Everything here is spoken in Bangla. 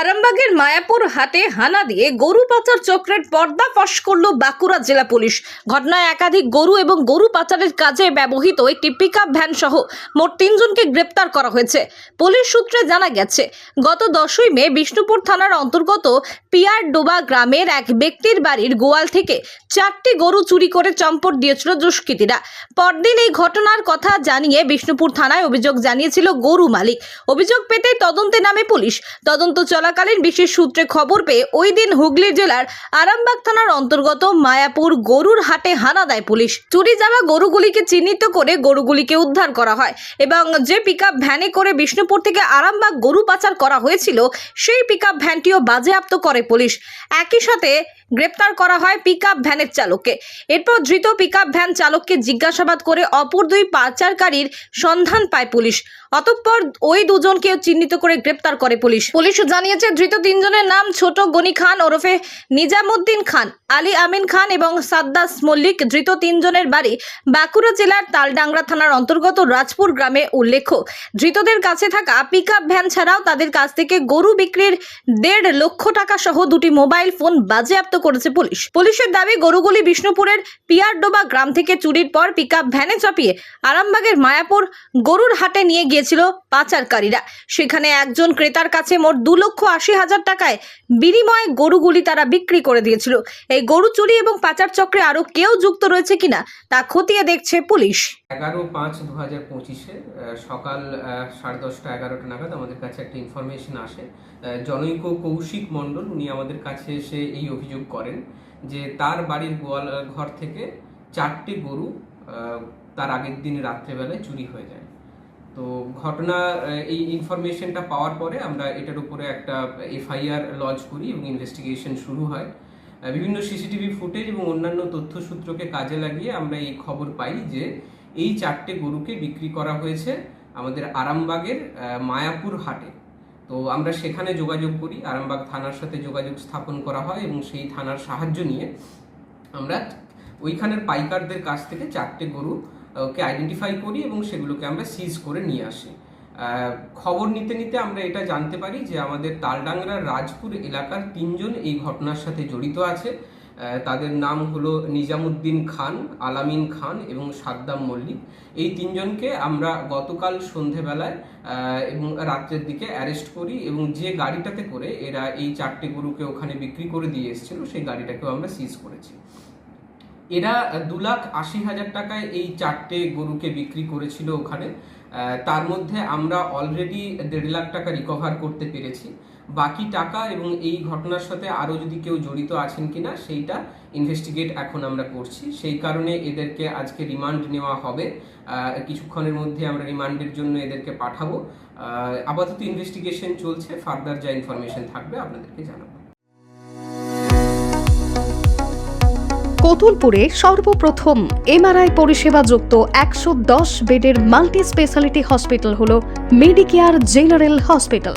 আরামবাগের মায়াপুর হাটে হানা দিয়ে গরু পাচার চক্রের পর্দা ফাঁস করল বাঁকুড়া জেলা পুলিশ। ঘটনায় একাধিক গরু এবং গরু পাচারের কাজে ব্যবহৃত একটি পিকআপ ভ্যান সহ মোট তিনজনকে গ্রেপ্তার করা হয়েছে। পুলিশ সূত্রে জানা গেছে, গত দশই মে বিষ্ণুপুর থানার অন্তর্গত পিয়ারডোবা গ্রামের এক ব্যক্তির বাড়ির গোয়াল থেকে চারটি গরু চুরি করে চম্পট দিয়েছিল দুষ্কৃতীরা। পরদিন এই ঘটনার কথা জানিয়ে বিষ্ণুপুর থানায় অভিযোগ জানিয়েছিল গরু মালিক। অভিযোগ পেতে তদন্তে নামে পুলিশ। তদন্ত চলাকালীন বিশেষ সূত্রে খবর পেয়ে ওই দিন হুগলি জেলার আরামবাগ থানার অন্তর্গত মায়াপুর গরুর হাটে হানা দেয় পুলিশ। চুরি যাওয়া গরুগুলিকে চিহ্নিত করে গরুগুলিকে উদ্ধার করা হয় এবং যে পিকআপ ভ্যানে করে বিষ্ণুপুর থেকে আরামবাগ গরু পাচার করা হয়েছিল, সেই পিকআপ ভ্যানটিও বাজেয়াপ্ত করে পুলিশ। একই সাথে গ্রেপ্তার করা হয় পিকআপ ভ্যানের চালককে। এরপর ধৃত পিকআপ ভ্যান চালককে জিজ্ঞাসাবাদ করে অপর দুই পাচারকারীর সন্ধান পায় পুলিশ। অতঃপর ওই দুজনকে চিহ্নিত করে গ্রেপ্তার করে পুলিশ। পুলিশ জানিয়েছে, ধৃত তিনজনের নাম ছোট গনি খান ওরফে নিজামুদ্দিন খান, আলী আমিন খান এবং সাদ্দাস মল্লিক। ধৃত তিনজনের বাড়ি বাঁকুড়া জেলার তালডাংরা থানার অন্তর্গত রাজপুর গ্রামে উল্লেখ্য। ধৃতদের কাছে থাকা পিকআপ ভ্যান ছাড়াও তাদের কাছ থেকে গরু বিক্রির দেড় লক্ষ টাকা সহ দুটি মোবাইল ফোন বাজেয়াপ্ত করেছে পুলিশ। পুলিশের দাবি, গরুগুলি বিষ্ণুপুরের পিয়ারডোবা গ্রাম থেকে চুরির পর পিকআপ ভ্যানে চাপিয়ে আরামবাগের মায়াপুর গরুর হাটে নিয়ে গিয়েছিল পাচারকারীরা। সেখানে একজন ক্রেতার কাছে মোট দু লক্ষ আশি হাজার টাকায় বিনিময়ে গরুগুলি তারা বিক্রি করে দিয়েছিল। এই গরু চুরি এবং পাচার চক্রে আরও কেউ যুক্ত রয়েছে কিনা তা খতিয়ে দেখছে পুলিশ। এগারো পাঁচ দু হাজার পঁচিশে সকাল সাড়ে দশটা এগারোটা নাগাদ আমাদের কাছে একটা ইনফরমেশন আসে। জনৈক কৌশিক মণ্ডল, উনি আমাদের কাছে এসে এই অভিযোগ করেন যে তার বাড়ির গোয়াল ঘর থেকে চারটে গরু তার আগের দিন রাত্রেবেলায় চুরি হয়ে যায়। তো ঘটনা এই ইনফরমেশনটা পাওয়ার পরে আমরা এটার উপরে একটা এফআইআর লজ করি এবং ইনভেস্টিগেশন শুরু হয়। বিভিন্ন সিসিটিভি ফুটেজ এবং অন্যান্য তথ্যসূত্রকে কাজে লাগিয়ে আমরা এই খবর পাই যে এই চারটে গরুকে বিক্রি করা হয়েছে আমাদের আরামবাগের মায়াপুর হাটে। তো আমরা সেখানে যোগাযোগ করি আরামবাগ থানার সাথে যোগাযোগ স্থাপন করা হয় এবং সেই থানার সাহায্য নিয়ে আমরা ওইখানের পাইকারদের কাছ থেকে চারটে গরু আহ, কে আইডেন্টিফাই করি এবং সেগুলোকে আমরা সিজ করে নিয়ে আসি। খবর নিতে নিতে আমরা এটা জানতে পারি যে আমাদের তালডাংরার রাজপুর এলাকার তিনজন এই ঘটনার সাথে জড়িত আছে। তাদের নাম হলো নিজামুদ্দিন খান, আলামিন খান এবং সাদ্দাম মল্লিক। এই তিনজনকে আমরা গতকাল সন্ধেবেলায় এবং রাত্রের দিকে অ্যারেস্ট করি এবং যে গাড়িটাতে করে এরা এই চারটে গরুকে ওখানে বিক্রি করে দিয়ে এসেছিল, সেই গাড়িটাকেও আমরা সিজ করেছি। এরা দু লাখ আশি হাজার টাকায় এই চারটে গরুকে বিক্রি করেছিল ওখানে। তার মধ্যে আমরা অলরেডি দেড় লাখ টাকা রিকভার করতে পেরেছি। বাকি টাকা এবং এই ঘটনার সাথে আরও যদি কেউ জড়িত আছেন কিনা, সেইটা ইনভেস্টিগেট এখন আমরা করছি। সেই কারণে এদেরকে আজকে রিমান্ড নেওয়া হবে। কিছুক্ষণের মধ্যে আমরা রিমান্ডের জন্য এদেরকে পাঠাবো। আপাতত ইনভেস্টিগেশন চলছে। ফার্দার যা ইনফরমেশন থাকবে আপনাদেরকে জানাব। কতুলপুরে সর্বপ্রথম এমআরআই পরিষেবা যুক্ত একশো দশ বেডের মাল্টি স্পেশালিটি হসপিটাল হল মেডিকেয়ার জেনারেল হসপিটাল